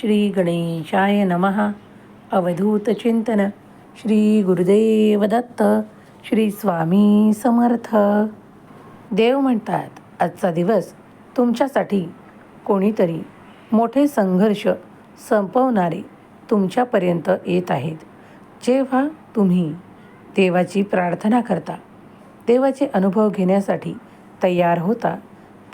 श्री गणेशाय नमः। अवधूत चिंतन। श्री गुरुदेव दत्त। श्री स्वामी समर्थ। देव म्हणतात आजचा दिवस तुमच्यासाठी कोणीतरी मोठे संघर्ष संपवणारे तुमच्यापर्यंत येत आहेत. जेव्हा तुम्ही देवाची प्रार्थना करता देवाचे अनुभव घेण्यासाठी तयार होता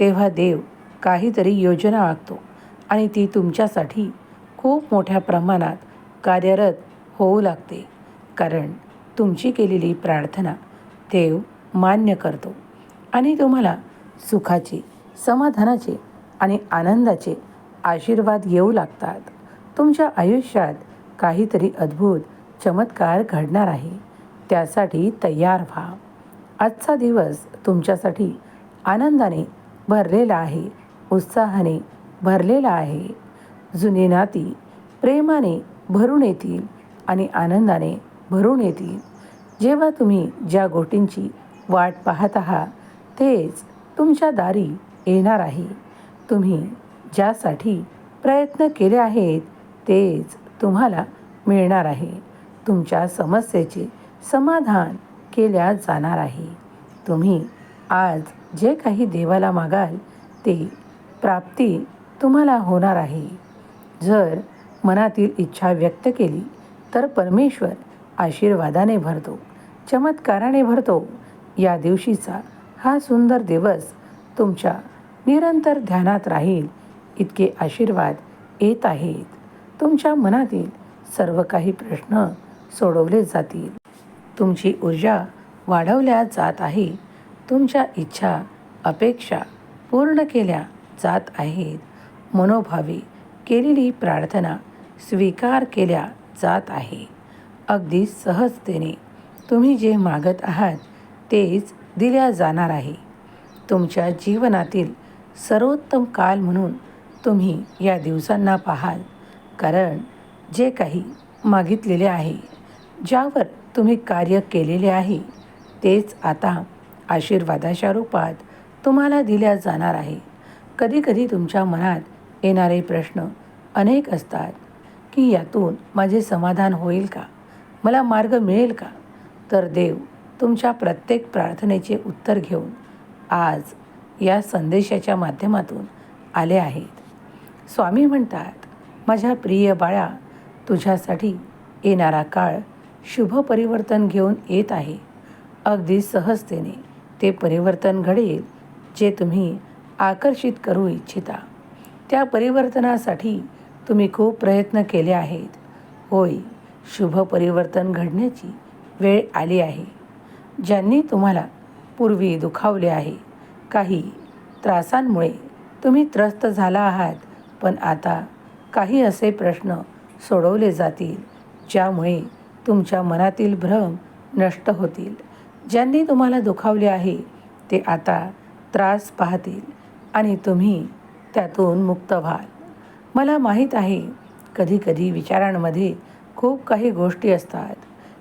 तेव्हा देव काहीतरी योजना आखतो. आणि ती तुमच्यासाठी खूप मोठ्या प्रमाणात कार्यरत होऊ लागते. कारण तुमची केलेली प्रार्थना देव मान्य करतो आणि तुम्हाला सुखाचे समाधानाचे आणि आनंदाचे आशीर्वाद येऊ लागतात. तुमच्या आयुष्यात काहीतरी अद्भुत चमत्कार घडणार आहे. त्यासाठी तयार व्हा. आजचा दिवस तुमच्यासाठी आनंदाने भरलेला आहे उत्साहाने भरलेला आहे. जुनी नाती प्रेमाने भरून येतील आणि आनंदाने भरून येतील. जेव्हा तुम्ही ज्या गोष्टींची वाट पाहत आहात तेच तुमच्या दारी येणार आहे. तुम्ही ज्यासाठी प्रयत्न केले आहेत तेच तुम्हाला मिळणार आहे. तुमच्या समस्येचे समाधान केल्या जाणार आहे. तुम्ही आज जे काही देवाला मागाल ते प्राप्ती तुम्हाला होणार आहे. जर मनातील इच्छा व्यक्त केली तर परमेश्वर आशीर्वादाने भरतो चमत्काराने भरतो. या दिवशीचा हा सुंदर दिवस तुमच्या निरंतर ध्यानात राहील इतके आशीर्वाद येत आहेत. तुमच्या मनातील सर्व काही प्रश्न सोडवले जातील. तुमची ऊर्जा वाढवल्या जात आहे. तुमच्या इच्छा अपेक्षा पूर्ण केल्या जात आहेत. मनोभावे केलेली प्रार्थना स्वीकार केल्या जात आहे. अगदी सहजतेने तुम्ही जे मागत आहात तेच दिल्या जाणार आहे. तुमच्या जीवनातील सर्वोत्तम काल म्हणून तुम्ही या दिवसांना पाहाल. कारण जे काही मागितलेले आहे ज्यावर तुम्ही कार्य केलेले आहे तेच आता आशीर्वादाच्या रूपात तुम्हाला दिल्या जाणार आहे. कधीकधी तुमच्या मनात येणारे प्रश्न अनेक असतात की यातून माझे समाधान होईल का? मला मार्ग मिळेल का? तर देव तुमच्या प्रत्येक प्रार्थनेचे उत्तर घेऊन आज या संदेशाच्या माध्यमातून आले आहेत. स्वामी म्हणतात माझ्या प्रिय बाळा तुझ्यासाठी येणारा काळ शुभ परिवर्तन घेऊन येत आहे. अगदी सहजतेने ते परिवर्तन घडेल जे तुम्ही आकर्षित करू इच्छिता. त्या परिवर्तनासाठी तुम्ही खूप प्रयत्न केले आहेत. होय शुभ परिवर्तन घडण्याची वेळ आली आहे. ज्यांनी तुम्हाला पूर्वी दुखावले आहे काही त्रासांमुळे तुम्ही त्रस्त झाला आहात पण आता काही असे प्रश्न सोडवले जातील ज्यामुळे तुमच्या मनातील भ्रम नष्ट होतील. ज्यांनी तुम्हाला दुखावले आहे ते आता त्रास पाहतील आणि तुम्ही त्यातून मुक्त व्हाल. मला माहीत आहे कधीकधी विचारांमध्ये खूप काही गोष्टी असतात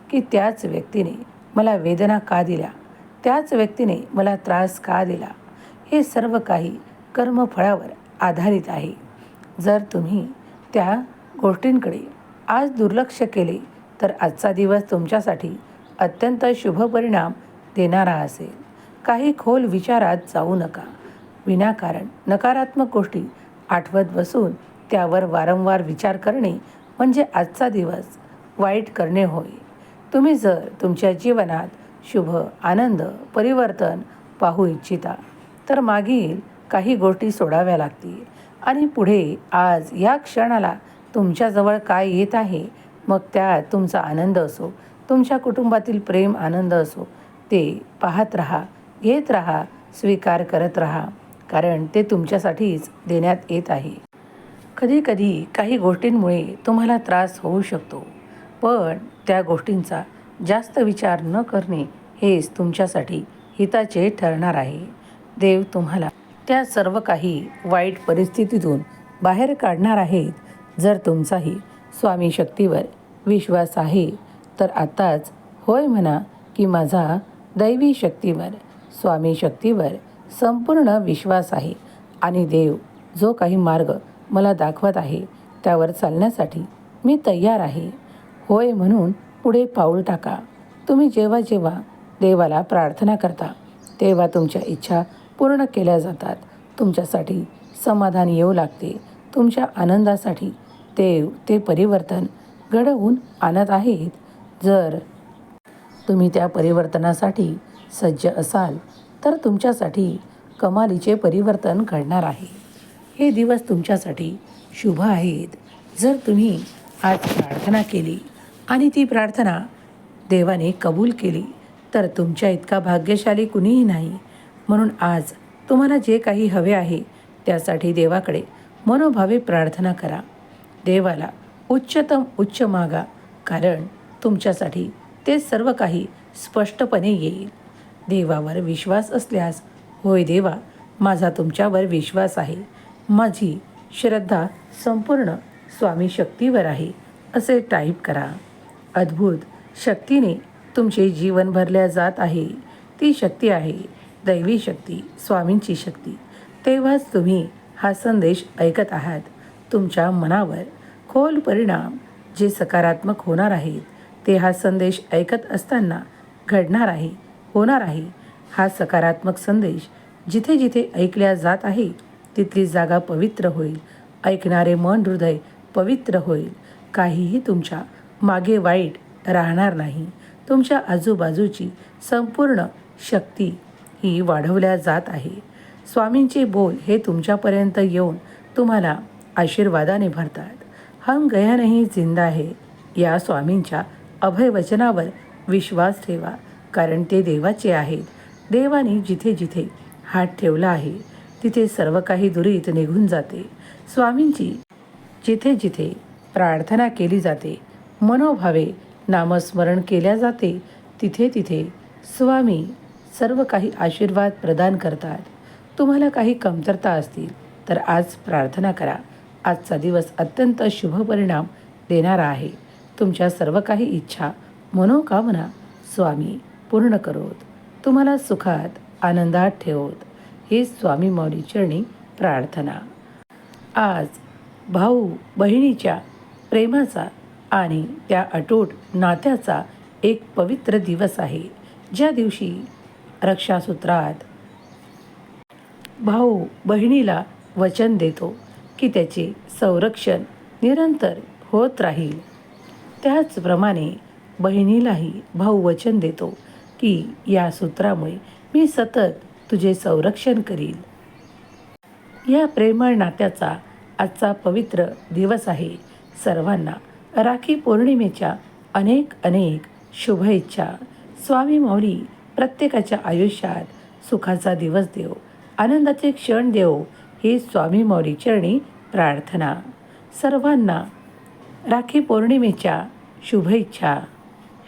की त्याच व्यक्तीने मला वेदना का दिल्या? त्याच व्यक्तीने मला त्रास का दिला? हे सर्व काही कर्मफळावर आधारित आहे. जर तुम्ही त्या गोष्टींकडे आज दुर्लक्ष केले तर आजचा दिवस तुमच्यासाठी अत्यंत शुभ परिणाम देणारा असेल. काही खोल विचारात जाऊ नका. विनाकारण नकारात्मक गोष्टी आठवत बसून त्यावर वारंवार विचार करणे म्हणजे आजचा दिवस वाईट करणे होय. तुम्ही जर तुमच्या जीवनात शुभ आनंद परिवर्तन पाहू इच्छिता तर मागील काही गोष्टी सोडाव्या लागतील. आणि पुढे आज या क्षणाला तुमच्याजवळ काय येत आहे मग त्यात तुमचा आनंद असो तुमच्या कुटुंबातील प्रेम आनंद असो ते पाहत राहा घेत राहा स्वीकार करत राहा. कारण ते तुमच्यासाठीच देण्यात येत आहे. कधीकधी काही गोष्टींमुळे तुम्हाला त्रास होऊ शकतो पण त्या गोष्टींचा जास्त विचार न करणे हेच तुमच्यासाठी हिताचे ठरणार आहे. देव तुम्हाला त्या सर्व काही वाईट परिस्थितीतून बाहेर काढणार आहेत. जर तुमचाही स्वामी शक्तीवर विश्वास आहे तर आत्ताच होय म्हणा की माझा दैवी शक्तीवर स्वामी शक्तीवर संपूर्ण विश्वास आहे आणि देव जो काही मार्ग मला दाखवत आहे त्यावर चालण्यासाठी मी तयार आहे. होय म्हणून पुढे पाऊल टाका. तुम्ही जेव्हा जेव्हा देवाला प्रार्थना करता तेव्हा तुमच्या इच्छा पूर्ण केल्या जातात. तुमच्यासाठी समाधान येऊ लागते. तुमच्या आनंदासाठी देव ते परिवर्तन घडवून आणत आहेत. जर तुम्ही त्या परिवर्तनासाठी सज्ज असाल तर तुमच्यासाठी कमालीचे परिवर्तन घडणार आहे. हे दिवस तुमच्यासाठी शुभ आहेत. जर तुम्ही आज प्रार्थना केली आणि ती प्रार्थना देवाने कबूल केली तर तुमच्या इतका भाग्यशाली कुणीही नाही. म्हणून आज तुम्हाला जे काही हवे आहे त्यासाठी देवाकडे मनोभावे प्रार्थना करा. देवाला उच्चतम उच्च मागा कारण तुमच्यासाठी ते सर्व काही स्पष्टपणे येईल. देवावर विश्वास असल्यास होय देवा माझा तुमच्यावर विश्वास आहे. माझी श्रद्धा संपूर्ण स्वामी शक्तीवर आहे असे टाईप करा. अद्भुत! शक्तीने तुमचे जीवन भरल्या जात आहे. ती शक्ती आहे दैवी शक्ती स्वामींची शक्ती. तेव्हाच तुम्ही हा संदेश ऐकत आहात. तुमच्या मनावर खोल परिणाम जे सकारात्मक होणार आहेत ते हा संदेश ऐकत असताना घडणार आहे. होणार आहे. हा सकारात्मक संदेश जिथे जिथे ऐकल्या जात आहे तिथली जागा पवित्र होईल. ऐकणारे मन हृदय पवित्र होईल. काहीही तुमच्या मागे वाईट राहणार नाही. तुमच्या आजूबाजूची संपूर्ण शक्ती ही वाढवल्या जात आहे. स्वामींचे बोल हे तुमच्यापर्यंत येऊन तुम्हाला आशीर्वादाने भरतात. हम गया नाही जिंदा आहे या स्वामींच्या अभयवचनावर विश्वास ठेवा. कारण ते देवाचे आहेत. देवाने जिथे जिथे हात ठेवला आहे तिथे सर्व काही दुरीत निघून जाते. स्वामींची जिथे जिथे प्रार्थना केली जाते मनोभावे नामस्मरण केल्या जाते तिथे तिथे स्वामी सर्व काही आशीर्वाद प्रदान करतात. तुम्हाला काही कमतरता असतील तर आज प्रार्थना करा. आजचा दिवस अत्यंत शुभ परिणाम देणारा आहे. तुमच्या सर्व काही इच्छा मनोकामना स्वामी पूर्ण करोत. तुम्हाला सुखात आनंदात ठेवत. ही स्वामी मौली चरणी प्रार्थना. आज भाऊ बहिणीच्या प्रेमाचा आणि त्या अटूट नात्याचा एक पवित्र दिवस आहे. ज्या दिवशी रक्षासूत्रात भाऊ बहिणीला वचन देतो की त्याचे संरक्षण निरंतर होत राहील. त्याचप्रमाणे बहिणीलाही भाऊ वचन देतो. की या सूत्रामुळे मी सतत तुझे संरक्षण करील या प्रेमळ नात्याचा आजचा पवित्र दिवस आहे. सर्वांना राखी पौर्णिमेच्या अनेक अनेक शुभेच्छा. स्वामी मौली प्रत्येकाच्या आयुष्यात सुखाचा दिवस देव आनंदाचे क्षण देव ही स्वामी मौली चरणी प्रार्थना. सर्वांना राखी पौर्णिमेच्या शुभेच्छा.